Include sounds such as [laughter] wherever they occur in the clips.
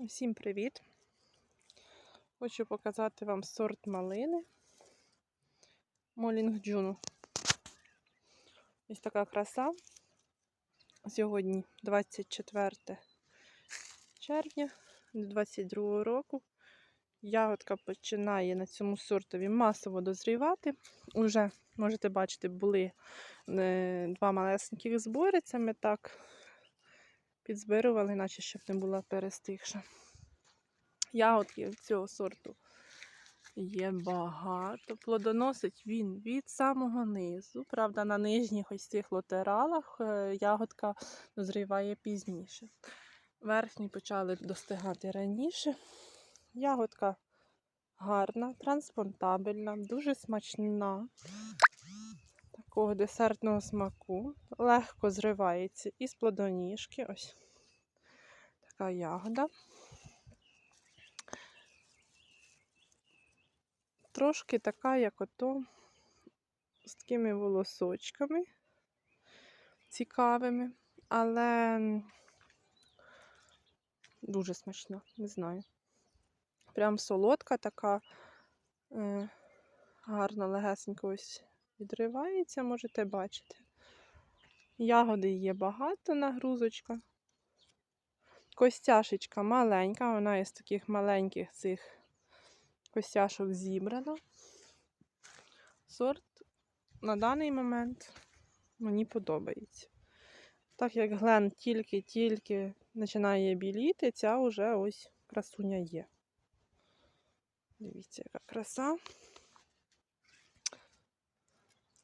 Всім привіт! Хочу показати вам сорт малини Молінг Джуну. Ось така краса. Сьогодні 24 червня 2022 року. Ягодка починає на цьому сортові масово дозрівати. Уже, можете бачити, були е, два малесеньких збори. Це ми так підзбирували, наче щоб не була перестигша. Ягодки цього сорту є багато. Плодоносить він від самого низу. Правда, на нижніх ось цих латералах е, ягодка дозріває пізніше. Верхні почали достигати раніше. Ягодка гарна, транспортабельна, дуже смачна, такого десертного смаку, легко зривається із плодоніжки. Ось така ягода. Трошки така, як ото, з такими волосочками цікавими, але дуже смачна, не знаю. Прям солодка така, е, гарно легесенько ось відривається, можете бачити. Ягоди є багато, нагрузочка. Костяшечка маленька, вона із таких маленьких цих костяшок зібрана. Сорт на даний момент мені подобається. Так як глен тільки-тільки починає біліти, ця вже ось красуня є. Дивіться, яка краса.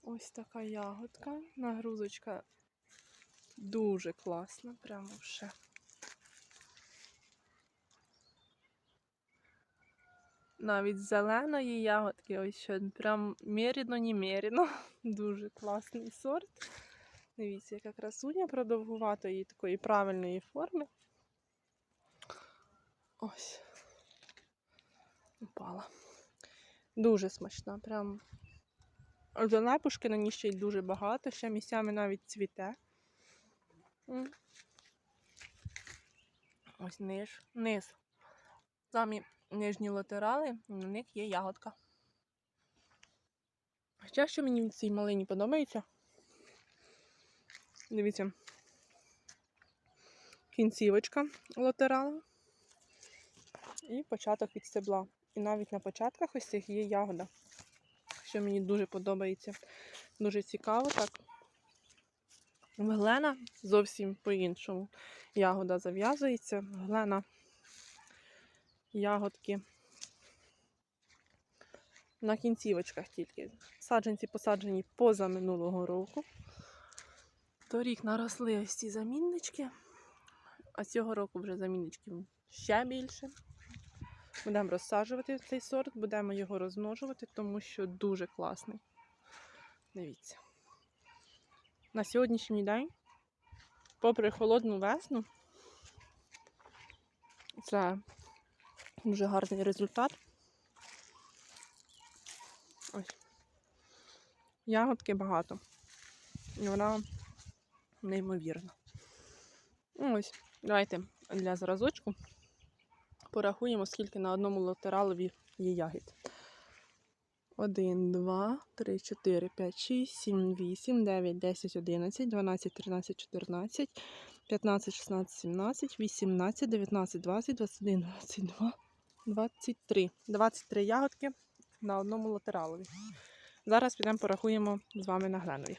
Ось така ягодка. Нагрузочка дуже класна, прямо вже. Навіть зеленої ягодки, ось що прям міряно неміряно. [laughs] Дуже класний сорт. Дивіться, яка красуня продовгуватої такої правильної форми. Ось. Упала. Дуже смачна. Прям Зеленпушки на ній ще й дуже багато, ще місцями навіть цвіте. Ось ниж, низ. Самі нижні латерали, на них є ягодка. Ще що мені в цій малині подобається. Дивіться, кінцівочка латерала і початок від стебла. І навіть на початках ось цих є ягода, що мені дуже подобається. Дуже цікаво так. Глена зовсім по-іншому. Ягода зав'язується, глена ягодки на кінцівочках тільки. Саджанці посаджені поза минулого року. Торік наросли ось ці заміннички, а цього року вже замінничків ще більше. Будемо розсаджувати цей сорт, будемо його розмножувати, тому що дуже класний. Дивіться. На сьогоднішній день, попри холодну весну, це дуже гарний результат. Ось. Ягодки багато. І вона неймовірна. Ось, давайте для зразочку порахуємо, скільки на одному латералові є ягід. 1, 2, 3, 4, 5, 6, 7, 8, 9, 10, 11, 12, 13, 14, 15, 16, 17, 18, 19, 20, 21, 22, 23. 23 ягодки на одному латералові. Зараз підемо порахуємо з вами на гленові.